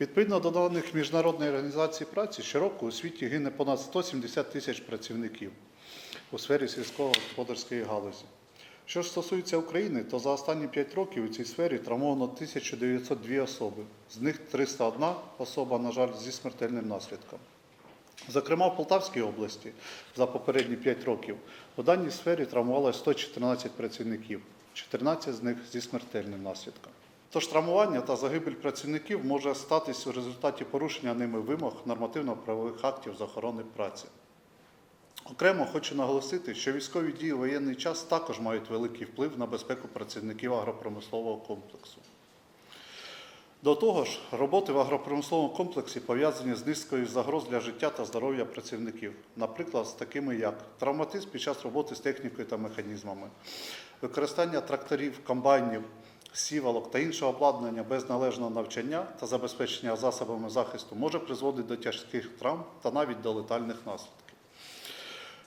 Відповідно до даних Міжнародної організації праці, щороку у світі гине понад 170 тисяч працівників у сфері сільськогосподарської галузі. Що ж стосується України, то за останні 5 років у цій сфері травмовано 1902 особи, з них 301 особа, на жаль, зі смертельним наслідком. Зокрема, в Полтавській області за попередні 5 років у даній сфері травмувалося 114 працівників, 14 з них зі смертельним наслідком. Тож травмування та загибель працівників може статись у результаті порушення ними вимог нормативно-правових актів з охорони праці. Окремо хочу наголосити, що військові дії у воєнний час також мають великий вплив на безпеку працівників агропромислового комплексу. До того ж, роботи в агропромисловому комплексі пов'язані з низкою загроз для життя та здоров'я працівників, наприклад, з такими як травматизм під час роботи з технікою та механізмами, використання тракторів, комбайнів, сівалок та іншого обладнання без належного навчання та забезпечення засобами захисту може призводити до тяжких травм та навіть до летальних наслідків.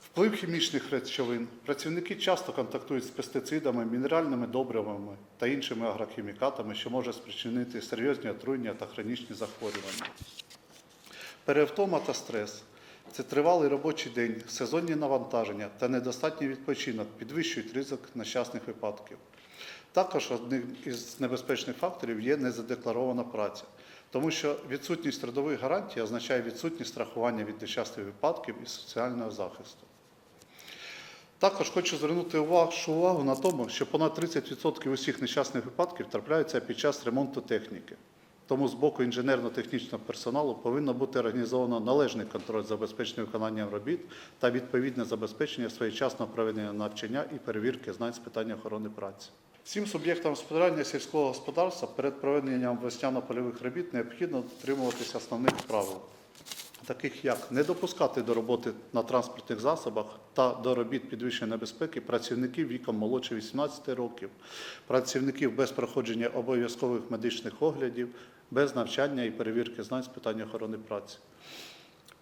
Вплив хімічних речовин. Працівники часто контактують з пестицидами, мінеральними добривами та іншими агрохімікатами, що може спричинити серйозні отруєння та хронічні захворювання. Перевтома та стрес. Це тривалий робочий день, сезонні навантаження та недостатній відпочинок підвищують ризик нещасних випадків. Також одним із небезпечних факторів є незадекларована праця, тому що відсутність трудових гарантій означає відсутність страхування від нещасних випадків і соціального захисту. Також хочу звернути увагу на тому, що понад 30% усіх нещасних випадків трапляються під час ремонту техніки. Тому з боку інженерно-технічного персоналу повинно бути організовано належний контроль забезпечення виконанням робіт та відповідне забезпечення своєчасного проведення навчання і перевірки знань з питання охорони праці. Всім суб'єктам господарювання сільського господарства перед проведенням весняно-польових робіт необхідно дотримуватися основних правил таких як не допускати до роботи на транспортних засобах та до робіт підвищеної небезпеки працівників віком молодше 18 років, працівників без проходження обов'язкових медичних оглядів, без навчання і перевірки знань з питання охорони праці.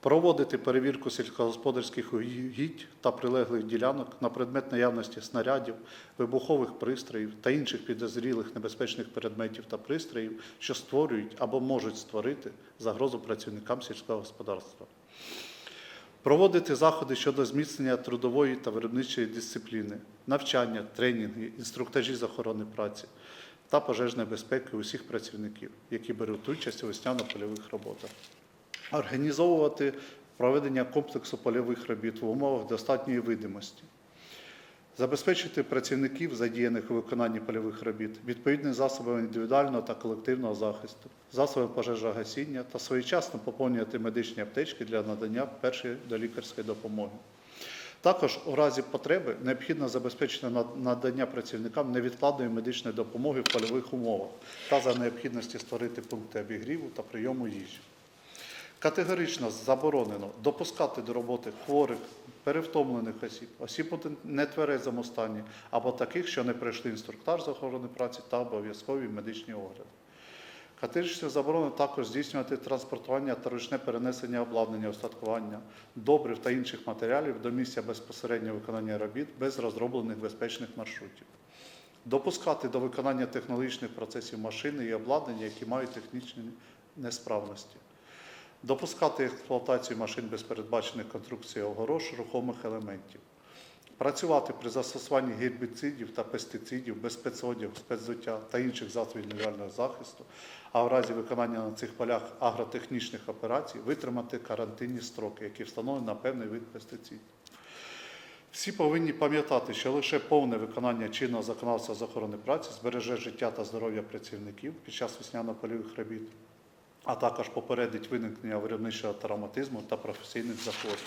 Проводити перевірку сільськогосподарських угідь та прилеглих ділянок на предмет наявності снарядів, вибухових пристроїв та інших підозрілих небезпечних предметів та пристроїв, що створюють або можуть створити загрозу працівникам сільського господарства. Проводити заходи щодо зміцнення трудової та виробничої дисципліни, навчання, тренінги, інструктажі з охорони праці та пожежної безпеки усіх працівників, які беруть участь у весняно-польових роботах організовувати проведення комплексу польових робіт в умовах достатньої видимості, забезпечити працівників, задіяних у виконанні польових робіт, відповідними засобами індивідуального та колективного захисту, засобами пожежогасіння та своєчасно поповнювати медичні аптечки для надання першої долікарської допомоги. Також у разі потреби необхідно забезпечити надання працівникам невідкладної медичної допомоги в польових умовах та за необхідності створити пункти обігріву та прийому їжі. Категорично заборонено допускати до роботи хворих, перевтомлених осіб, осіб у нетверезому стані або таких, що не пройшли інструктаж з охорони праці та обов'язкові медичні огляди. Категорично заборонено також здійснювати транспортування та ручне перенесення обладнання, устаткування, добрив та інших матеріалів до місця безпосереднього виконання робіт без розроблених безпечних маршрутів. Допускати до виконання технологічних процесів машини і обладнання, які мають технічні несправності допускати експлуатацію машин без передбачених конструкцій огорож рухомих елементів, працювати при застосуванні гербіцидів та пестицидів без спецодягу, спецзуття та інших засобів індивідуального захисту, а в разі виконання на цих полях агротехнічних операцій витримати карантинні строки, які встановлені на певний вид пестицидів. Всі повинні пам'ятати, що лише повне виконання чинного законодавства з охорони праці збереже життя та здоров'я працівників під час весняно-польових робіт а також попередить виникнення виробничого травматизму та професійних захворювань.